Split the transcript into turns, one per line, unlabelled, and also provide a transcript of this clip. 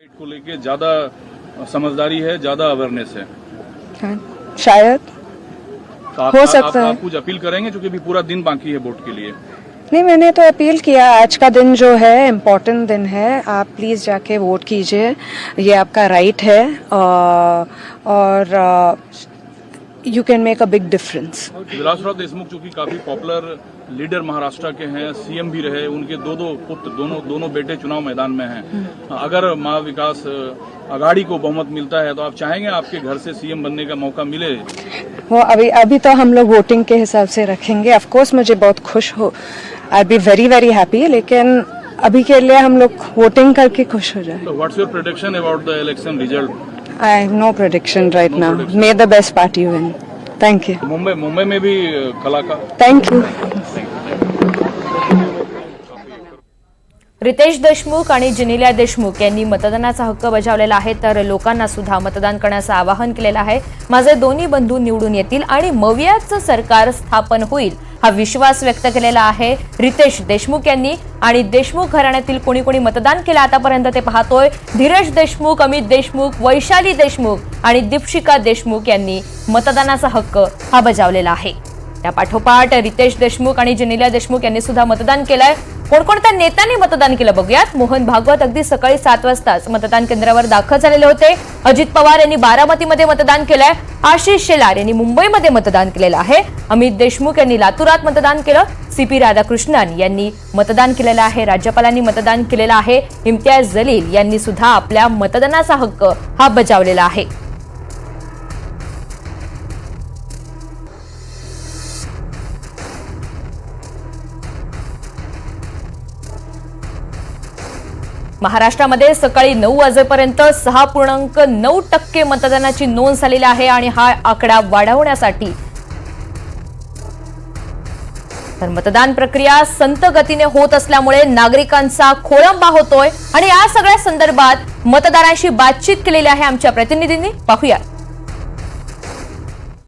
को लेके ज़्यादा समझदारी है ज़्यादा अवेयरनेस है।
हाँ, शायद।
तो आप,
हो सकता
आप,
है।
आप कुछ अपील करेंगे क्योंकि अभी पूरा दिन बाकी है वोट के लिए?
नहीं मैंने तो अपील किया। आज का दिन जो है इम्पोर्टेंट दिन है। आप प्लीज़ जाके वोट कीजिए। ये आपका राइट है। और, और you can make a big difference
Vilasrao Deshmukh जो कि काफ़ी पॉपुलर लीडर महाराष्ट्र के हैं सीएम भी रहे उनके दो दो पुत्र दोनों दोनों बेटे चुनाव मैदान में हैं। अगर महा विकास अघाड़ी को बहुमत मिलता है तो आप चाहेंगे आपके घर से सीएम बनने का मौका मिले?
वो अभी अभी तो हम लोग वोटिंग के हिसाब से रखेंगे। ऑफ़ कोर्स मुझे बहुत खुश हो। I be very very happy लेकिन अभी के लिए हम लोग वोटिंग करके खुश हो जाए।
What's your prediction about the election result
I have no prediction right
No
now
prediction.
May the best party win thank you
Mumbai Mumbai में भी कलाकार
थैंक यू
रितेश देशमुख आणि जिनिल्या देशमुख यांनी मतदानाचा हक्क बजावलेला आहे तर लोकांना सुद्धा मतदान करण्याचं आवाहन केलेलं आहे. माझे दोन्ही बंधू निवडून येतील आणि मवियाचं सरकार स्थापन होईल हा विश्वास व्यक्त केलेला आहे रितेश देशमुख यांनी. आणि देशमुख घराण्यातील कोणी कोणी मतदान केलं आतापर्यंत ते पाहतोय. धीरज देशमुख अमित देशमुख वैशाली देशमुख आणि दीपशिका देशमुख यांनी मतदानाचा हक्क हा बजावलेला आहे. त्या पाठोपाठ रितेश देशमुख आणि जिनिल्या देशमुख यांनी सुद्धा मतदान केलंय. कोणकोणत्या नेत्यांनी मतदान केलं बघूयात? मोहन भागवत अगदी सकाळी सात वाजताच मतदान केंद्रावर दाखल झालेले होते. अजित पवार यांनी बारामतीमध्ये मतदान केलंय. आशिष शेलार यांनी मुंबईमध्ये मतदान केलेलं आहे. अमित देशमुख यांनी लातूरात मतदान केलं. सी पी राधाकृष्णन यांनी मतदान केलेलं आहे. राज्यपालांनी मतदान केलेलं आहे. इम्तियाज जलील यांनी सुद्धा आपल्या मतदानाचा हक्क हा बजावलेला आहे. महाराष्ट्रामध्ये सकाळी नऊ वाजेपर्यंत सहा पूर्णांक नऊ टक्के मतदानाची नोंद झालेली आहे आणि हा आकडा वाढवण्यासाठी तर मतदान प्रक्रिया संत गतीने होत असल्यामुळे नागरिकांचा खोळंबा होतोय. आणि या सगळ्या संदर्भात मतदारांशी बातचीत केलेली आहे आमच्या प्रतिनिधींनी. पाहूया.